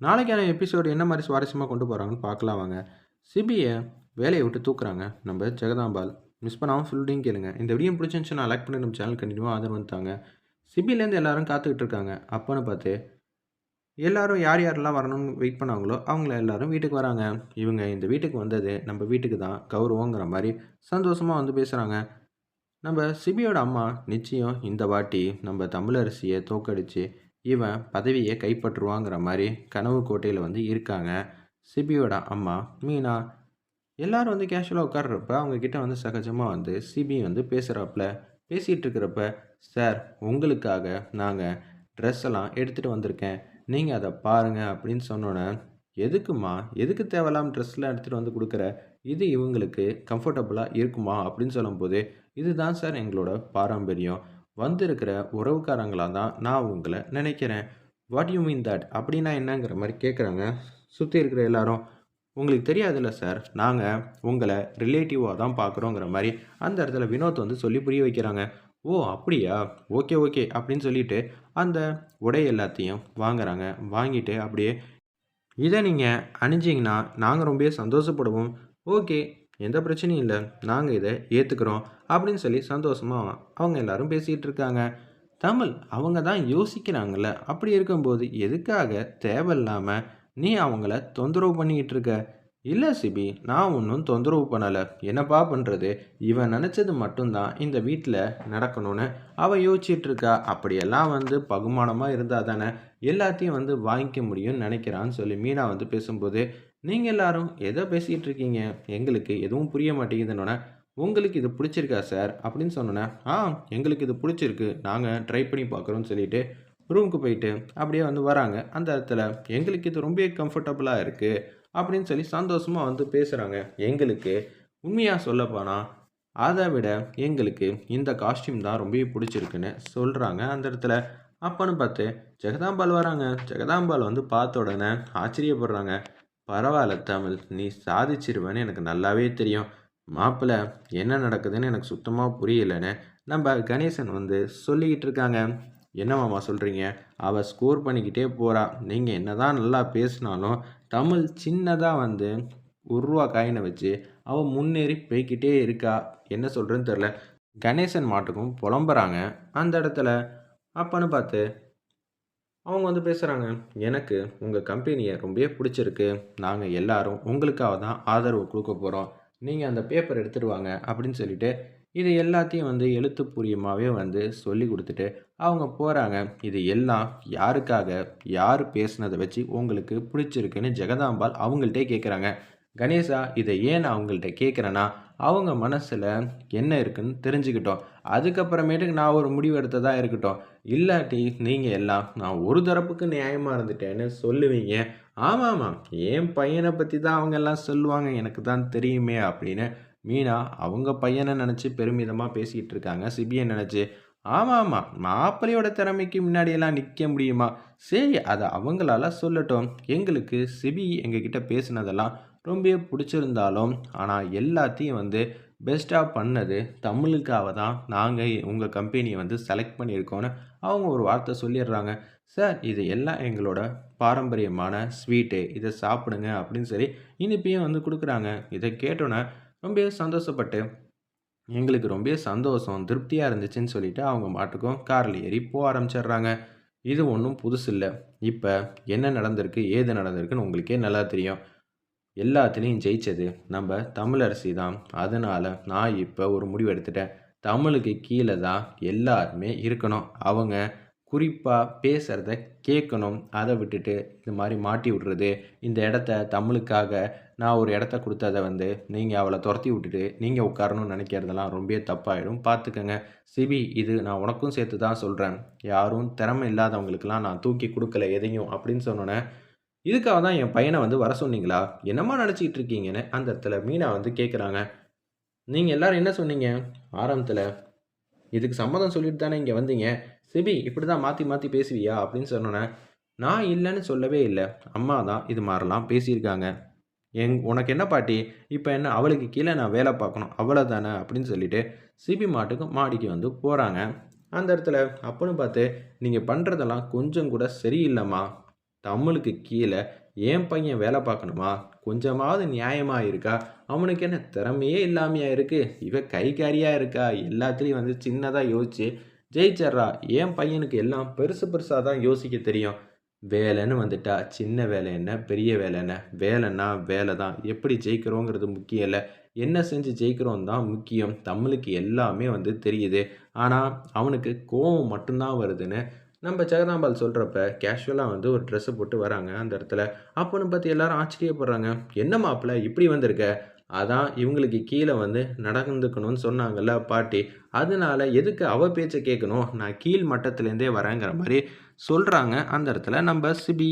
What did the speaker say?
நாளைக்கான எபிசோடு என்ன மாதிரி சுவாரஸ்யமாக கொண்டு போகிறாங்கன்னு பார்க்கலாம் வாங்க. சிபியை வேலையை விட்டு தூக்குறாங்க. நம்ம ஜெகதாம்பால் மிஸ் பண்ணாமல் ஃபுல்டையும் கேளுங்க. இந்த வீடியோ பிடிச்சிருந்துச்சுன்னா லைக் பண்ணி நம்ம சேனல் கண்டினியூவாக ஆதரவு வந்துட்டாங்க சிபிலேருந்து எல்லாரும் காத்துக்கிட்டு இருக்காங்க. அப்போன்னு பார்த்து எல்லாரும் யார் யாரெல்லாம் வரணும்னு வெயிட் பண்ணாங்களோ அவங்கள எல்லாரும் வீட்டுக்கு வராங்க. இவங்க இந்த வீட்டுக்கு வந்தது நம்ம வீட்டுக்கு தான். கௌரவங்கிற மாதிரி சந்தோஷமாக வந்து பேசுகிறாங்க நம்ம சிபியோட அம்மா நிச்சயம் இந்த வாட்டி நம்ம தமிழரசியை தோக்கடித்து இவன் பதவியை கைப்பற்றுவாங்கிற மாதிரி கனவு கோட்டையில் வந்து இருக்காங்க. சிபியோட அம்மா மீனா எல்லாரும் வந்து கேஷுவலாக உட்கார்றப்ப அவங்கக்கிட்ட வந்து சகஜமாக வந்து சிபி வந்து பேசுகிறாப்புல பேசிகிட்டு இருக்கிறப்ப சார் உங்களுக்காக நாங்கள் ட்ரெஸ் எல்லாம் எடுத்துகிட்டு வந்திருக்கேன். நீங்கள் அதை பாருங்கள் அப்படின்னு சொன்னோன்னே எதுக்குமா எதுக்கு தேவையில்லாம ட்ரெஸ்லாம் எடுத்துகிட்டு வந்து கொடுக்குற? இது இவங்களுக்கு கம்ஃபர்டபுளாக இருக்குமா? அப்படின்னு சொல்லும்போது இதுதான் சார் எங்களோட பாரம்பரியம். வந்திருக்கிற உறவுக்காரங்களாக தான் நான் உங்களை நினைக்கிறேன். வாட் யூ மீன் தட் அப்படின்னா என்னங்கிற மாதிரி கேட்குறாங்க சுற்றி இருக்கிற எல்லாரும் உங்களுக்கு தெரியாதுல்ல சார் நாங்கள் உங்களை ரிலேட்டிவாக தான் பார்க்குறோங்கிற மாதிரி அந்த இடத்துல வினோத் வந்து சொல்லி புரிய வைக்கிறாங்க. ஓ அப்படியா? ஓகே ஓகே அப்படின்னு சொல்லிட்டு அந்த உடை எல்லாத்தையும் வாங்குறாங்க. வாங்கிட்டு அப்படியே இதை நீங்கள் அணிஞ்சிங்கன்னா நாங்கள் ரொம்ப சந்தோஷப்படுவோம். ஓகே எந்த பிரச்சனையும் இல்லை. நாங்கள் இதை ஏற்றுக்கிறோம் அப்படின்னு சொல்லி சந்தோஷமாக அவங்க எல்லாரும் பேசிகிட்டு இருக்காங்க. தமிழ் அவங்க தான் யோசிக்கிறாங்கல்ல. அப்படி இருக்கும்போது எதுக்காக தேவையில்லாமல் நீ அவங்கள தொந்தரவு பண்ணிக்கிட்டு இருக்க? இல்லை சிபி நான் ஒன்றும் தொந்தரவு பண்ணலை. என்னப்பா பண்ணுறது இவன் நினச்சது மட்டும்தான் இந்த வீட்டில் நடக்கணும்னு அவள் யோசிச்சிட்ருக்கா அப்படியெல்லாம் வந்து பகுமானமாக இருந்தால் தானே எல்லாத்தையும் வந்து வாங்கிக்க முடியும்னு நினைக்கிறான்னு சொல்லி மீனா வந்து பேசும்போது நீங்கள் எல்லாரும் எதை பேசிக்கிட்டு இருக்கீங்க? எங்களுக்கு எதுவும் புரிய மாட்டேங்குதுன்னொன்னே உங்களுக்கு இது பிடிச்சிருக்கா சார்? அப்படின்னு சொன்னோன்னே ஆ எங்களுக்கு இது பிடிச்சிருக்கு. நாங்கள் ட்ரை பண்ணி பார்க்குறோன்னு சொல்லிட்டு ரூமுக்கு போயிட்டு அப்படியே வந்து வராங்க. அந்த இடத்துல எங்களுக்கு இது ரொம்ப கம்ஃபர்டபுளாக இருக்குது அப்படின்னு சொல்லி சந்தோஷமாக வந்து பேசுகிறாங்க எங்களுக்கு உண்மையாக சொல்லப்போனால் அதை விட எங்களுக்கு இந்த காஸ்டியூம் தான் ரொம்ப பிடிச்சிருக்குன்னு சொல்கிறாங்க அந்த இடத்துல. அப்போன்னு பார்த்து ஜெகதாம்பால் வராங்க. ஜெகதாம்பால் வந்து பார்த்த உடனே ஆச்சரியப்படுறாங்க. பரவாயில்ல தமிழ். நீ சாதிச்சிருவேன்னு எனக்கு நல்லாவே தெரியும். மாப்பிள்ள என்ன நடக்குதுன்னு எனக்கு சுத்தமாக புரியலைன்னு நம்ம கணேசன் வந்து சொல்லிக்கிட்டு இருக்காங்க. என்ன மாமா சொல்கிறீங்க அவள் ஸ்கோர் பண்ணிக்கிட்டே போகிறா நீங்கள் என்ன தான் நல்லா பேசினாலும் தமிழ் சின்னதாக வந்து ஒரு ரூபா காயினை வச்சு அவள் முன்னேறி போய்கிட்டே இருக்கா. என்ன சொல்கிறேன்னு தெரில கணேசன் மாட்டுக்கும் புலம்புறாங்க. அந்த இடத்துல அப்பன்னு பார்த்து அவங்க வந்து பேசுகிறாங்க எனக்கு உங்கள் கம்பெனியை ரொம்பவே பிடிச்சிருக்கு. நாங்கள் எல்லாரும் உங்களுக்காக தான் ஆதரவு கொடுக்க போகிறோம் நீங்கள் அந்த பேப்பர் எடுத்துகிட்டு வாங்க அப்படின்னு சொல்லிட்டு இது எல்லாத்தையும் வந்து எழுத்துப்பூரியமாகவே வந்து சொல்லி கொடுத்துட்டு அவங்க போகிறாங்க இது எல்லாம் யாருக்காக யார் பேசுனதை வச்சு உங்களுக்கு பிடிச்சிருக்குன்னு ஜெகதாம்பால் அவங்கள்ட்டே கேட்குறாங்க கணேசா இதை ஏன் நான் அவங்கள்ட்ட கேட்குறேன்னா அவங்க மனசில் என்ன இருக்குன்னு தெரிஞ்சுக்கிட்டோம். அதுக்கப்புறமேட்டுக்கு நான் ஒரு முடிவு எடுத்ததாக இருக்கட்டும். இல்லாட்டி நீங்கள் எல்லாம் நான் ஒரு தரப்புக்கு நியாயமாக இருந்துட்டேன்னு சொல்லுவீங்க. ஆமாம் ஆமாம் என் பையனை பற்றி தான் அவங்க எல்லாம் சொல்லுவாங்க. எனக்கு தான் தெரியுமே அப்படின்னு மீனா அவங்க பையனை நினச்சி பெருமிதமாக பேசிக்கிட்டு இருக்காங்க. சிபியை நினச்சி. ஆமாம் ஆமாம் மாப்பிள்ளையோட திறமைக்கு முன்னாடியெல்லாம் நிற்க முடியுமா? சரி அதை அவங்களால சொல்லட்டும். எங்களுக்கு சிபி எங்ககிட்ட பேசுனதெல்லாம் ரொம்ப பிடிச்சிருந்தாலும் ஆனால் எல்லாத்தையும் வந்து பெஸ்ட்டாக பண்ணது தமிழுக்காக தான் நாங்கள் உங்கள் கம்பெனியை வந்து செலக்ட் பண்ணியிருக்கோன்னு அவங்க ஒரு வார்த்தை சொல்லிடுறாங்க. சார் இது எல்லாம் எங்களோட பாரம்பரியமான ஸ்வீட்டு இதை சாப்பிடுங்க அப்படின்னு சொல்லி இனிப்பையும் வந்து கொடுக்குறாங்க. இதை கேட்டோன்னே ரொம்ப சந்தோஷப்பட்டு எங்களுக்கு ரொம்ப சந்தோஷம் திருப்தியாக இருந்துச்சுன்னு சொல்லிட்டு அவங்க மாட்டுக்கும் காரில் ஏறி போக ஆரம்பிச்சிடுறாங்க. இது ஒன்றும் புதுசு இல்லை இப்போ என்ன நடந்திருக்கு ஏது நடந்திருக்குன்னு உங்களுக்கே நல்லா தெரியும். எல்லாத்துலேயும் ஜெயித்தது நம்ம தமிழரசி தான். அதனால் நான் இப்போ ஒரு முடிவு எடுத்துட்டேன். தமிழுக்கு கீழே தான் எல்லாருமே இருக்கணும். அவங்க குறிப்பாக பேசுகிறத கேட்கணும். அதை விட்டுட்டு இது மாதிரி மாட்டி விட்றது. இந்த இடத்த தமிழுக்காக நான் ஒரு இடத்த கொடுத்ததை வந்து நீங்கள் அவளை துரத்தி விட்டுட்டு நீங்கள் உட்காரணும்னு நினைக்கிறதெல்லாம் ரொம்ப தப்பாயிடும். பார்த்துக்கங்க. சிபி இது நான் உனக்கும் சேர்த்து தான் சொல்கிறேன் யாரும் திறமை இல்லாதவங்களுக்கெல்லாம் நான் தூக்கி கொடுக்கல எதையும் அப்படின்னு சொன்னோன்னே இதுக்காக தான் என் பையனை வந்து வர சொன்னீங்களா? என்னம்மா நினச்சிக்கிட்டு இருக்கீங்கன்னு அந்த இடத்துல மீனா வந்து கேட்குறாங்க நீங்கள் எல்லோரும் என்ன சொன்னீங்க? ஆரம்பத்தில் இதுக்கு சம்மதம் சொல்லிட்டு தானே இங்கே வந்தீங்க? சிபி இப்படி தான் மாற்றி மாற்றி பேசுவியா? அப்படின்னு சொன்னோன்னே நான் இல்லைன்னு சொல்லவே இல்லை. அம்மா தான் இது மாதிரிலாம் பேசியிருக்காங்க. எங் உனக்கு என்ன பாட்டி? இப்போ என்ன அவளுக்கு கீழே நான் வேலை பார்க்கணும். அவ்வளோ தானே அப்படின்னு சொல்லிட்டு சிபி மாட்டுக்கு மாடிக்கு வந்து போகிறாங்க அந்த இடத்துல அப்போன்னு பார்த்து நீங்கள் பண்ணுறதெல்லாம் கொஞ்சம் கூட சரியில்லைம்மா. தமிழுக்கு கீழே என் பையன் வேலை பார்க்கணுமா? கொஞ்சமாவது நியாயமாக இருக்கா? அவனுக்கு என்ன திறமையே இல்லாமையா இருக்குது இவன் கைகாரியாக இருக்கா? எல்லாத்துலேயும் வந்து சின்னதாக யோசிச்சு ஜெயிச்சர்றா என் பையனுக்கு எல்லாம் பெருசு பெருசாக தான் யோசிக்க தெரியும். வேலைன்னு வந்துட்டா சின்ன வேலை என்ன பெரிய வேலை என்ன? வேலைன்னா வேலை தான். எப்படி ஜெயிக்கிறோங்கிறது முக்கியம் இல்லை. என்ன செஞ்சு ஜெயிக்கிறோம் தான் முக்கியம். தமிழுக்கு எல்லாமே வந்து தெரியுது. ஆனால் அவனுக்கு கோபம் மட்டும்தான் வருதுன்னு நம்ம ஜெகதாம்பாள் சொல்கிறப்ப கேஷுவலாக வந்து ஒரு ட்ரெஸ்ஸு போட்டு வராங்க அந்த இடத்துல. அப்போன்னு பார்த்து எல்லாரும் ஆச்சரியப்படுறாங்க. என்ன மாப்பிள்ள இப்படி வந்திருக்க? அதான் இவங்களுக்கு கீழே வந்து நடந்துக்கணும்னு சொன்னாங்கல்ல பாட்டி. அதனால எதுக்கு அவ பேச்சை கேட்கணும்? நான் கீழ் மட்டத்துலேருந்தே வரேங்கிற மாதிரி சொல்கிறாங்க அந்த இடத்துல நம்ம சிபி.